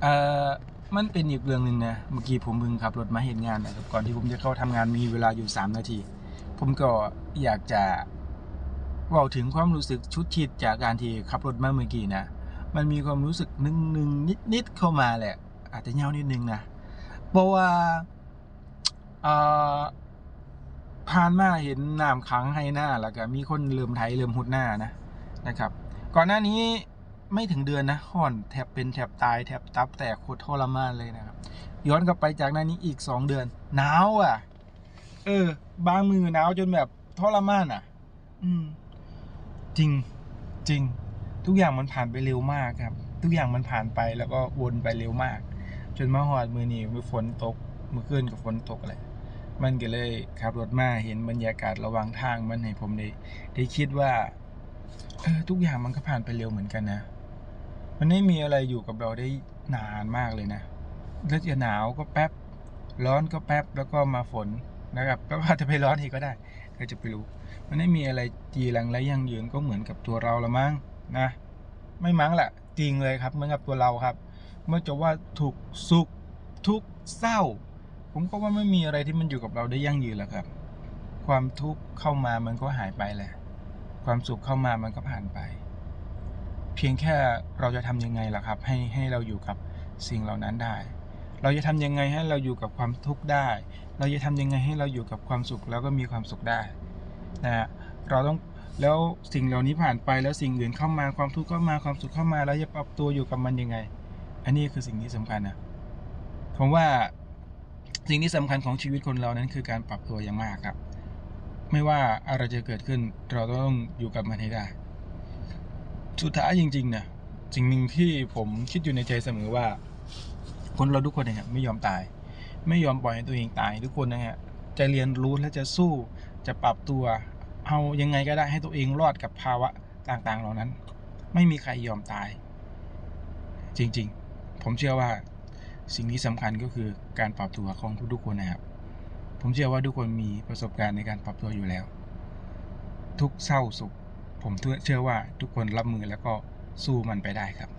เอ่อมันเป็นอีกเรื่องหนึ่งนะเมื่อกี้ผมเพิ่งขับรถมาเห็นงานนะครับก่อนที่ผมจะเข้าทำงานมีเวลาอยู่ 3 นาที ผมก็อยากจะเว่าถึงความรู้สึกชุดชิดจากการที่ขับรถมาเมื่อกี้นะมันมีความรู้สึกหนึ่งนึงนิดนิดๆเข้ามาแหละ อาจจะเงานิดนึงนะเพราะว่าเอ่อผ่านมาเห็นน้ำขังให้หน้าแล้วก็มีคนเริ่มไถเริ่มหุดหน้านะนะครับ ก่อนหน้านี้ ไม่ถึงเดือนนะห่อนแทบเป็นแทบตายแทบตับแตกโคตรทรมานเลยนะครับ ย้อนกลับไปจากนั้นนี้อีกสองเดือนหนาวอะ เออ บางมือหนาวจนแบบทรมานอะ อืม จริงจริง ทุกอย่างมันผ่านไปเร็วมากครับ ทุกอย่างมันผ่านไปแล้วก็วนไปเร็วมาก จนมาหอดมือนี้มือฝนตกมือขึ้นกับฝนตกเลยมันก็เลยขับรถมาเห็นบรรยากาศระหว่างทางมันให้ผมได้ได้คิดว่าเออทุกอย่างมันก็ผ่านไปเร็วเหมือนกันนะ มันไม่มีอะไรอยู่กับเราได้นานมากเลยนะแล้วจะหนาวก็แป๊บ ร้อนก็แป๊บ แล้วก็มาฝนนะครับ แล้วอาจจะไปร้อนอีกก็ได้ใครจะไปรู้ มันไม่มีอะไรจีรังและยั่งยืนก็เหมือนกับตัวเราละมั้งนะ ไม่มั้งแหละจริงเลยครับ เหมือนกับตัวเราครับ เมื่อจะว่าถูกสุขทุกเศร้า ผมก็ว่าไม่มีอะไรที่มันอยู่กับเราได้ยั่งยืนแล้วครับ ความทุกข์เข้ามามันก็หายไปแหละ ความสุขเข้ามามันก็ผ่านไป พียงแค่เราจะทำยังไงล่ะครับ ให้ให้เราอยู่กับสิ่งเหล่านั้นได้ เราจะทำยังไงให้เราอยู่กับความทุกข์ได้ เราจะทำยังไงให้เราอยู่กับความสุขแล้วก็มีความสุขได้นะฮะเราต้องแล้วสิ่งเหล่านี้ผ่านไปแล้วสิ่งอื่นเข้ามาความทุกข์เข้ามาความสุขเข้ามาแล้วจะปรับตัวอยู่กับมันยังไง อันนี้คือสิ่งที่สำคัญนะผมว่าสิ่งที่สำคัญของชีวิตคนเรานั้นคือการปรับตัวอย่างมากครับ ไม่ว่าอะไรจะเกิดขึ้นเราต้องอยู่กับมันให้ได้ สุดท้ายจริงๆเนี่ยสิ่งหนึ่งที่ผมคิดอยู่ในใจเสมอว่า คนเราทุกคนเนี่ยไม่ยอมตาย ไม่ยอมปล่อยให้ตัวเองตายทุกคนนะฮะจะเรียนรู้และจะสู้จะปรับตัวเอายังไงก็ได้ให้ตัวเองรอดกับภาวะต่างๆ เหล่านั้น ไม่มีใครยอมตาย จริงๆ ผมเชื่อว่าสิ่งที่สำคัญก็คือการปรับตัวของทุกๆคนนะครับ ผมเชื่อว่าทุกคนมีประสบการณ์ในการปรับตัวอยู่แล้ว ทุกเศร้าสุข ผมเชื่อว่าทุกคนรับมือแล้วก็สู้มันไปได้ครับ